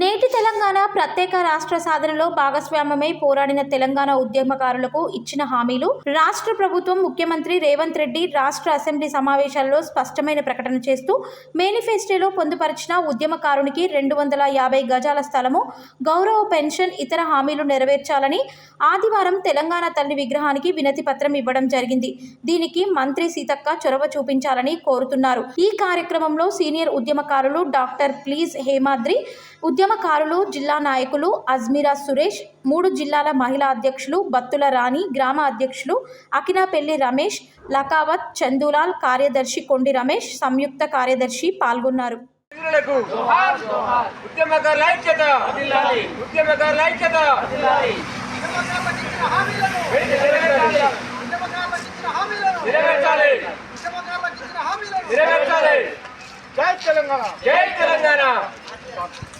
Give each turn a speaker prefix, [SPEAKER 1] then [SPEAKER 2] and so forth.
[SPEAKER 1] నేటి తెలంగాణ ప్రత్యేక రాష్ట్ర సాధనలో భాగస్వామ్యమై పోరాడిన తెలంగాణ ఉద్యమకారులకు ఇచ్చిన హామీలు రాష్ట్ర ప్రభుత్వం ముఖ్యమంత్రి రేవంత్ రెడ్డి రాష్ట్ర అసెంబ్లీ సమావేశాల్లో స్పష్టమైన ప్రకటన చేస్తూ మేనిఫెస్టోలో పొందుపరిచిన ఉద్యమకారునికి రెండు వందల యాభై గజాల స్థలము గౌరవ పెన్షన్ ఇతర హామీలు నెరవేర్చాలని ఆదివారం తెలంగాణ తల్లి విగ్రహానికి వినతి పత్రం ఇవ్వడం జరిగింది. దీనికి మంత్రి సీతక్క చొరవ చూపించాలని కోరుతున్నారు. ఈ కార్యక్రమంలో సీనియర్ ఉద్యమకారులు డాక్టర్ ప్లీజ్ హేమాద్రి ఉద్యమకారులు జిల్లా నాయకులు అజ్మీరా సురేష్ మూడు జిల్లాల మహిళా అధ్యక్షులు బత్తుల రాణి గ్రామ అధ్యక్షులు అకినాపెల్లి రమేష్ లకావత్ చందులాల్ కార్యదర్శి కొండి రమేష్ సంయుక్త కార్యదర్శి పాల్గొన్నారు.
[SPEAKER 2] ఉద్యమకారుల ఐక్యత ఉద్యమకారుల ఐక్యత.
[SPEAKER 3] జై తెలంగాణ
[SPEAKER 2] జై తెలంగాణ.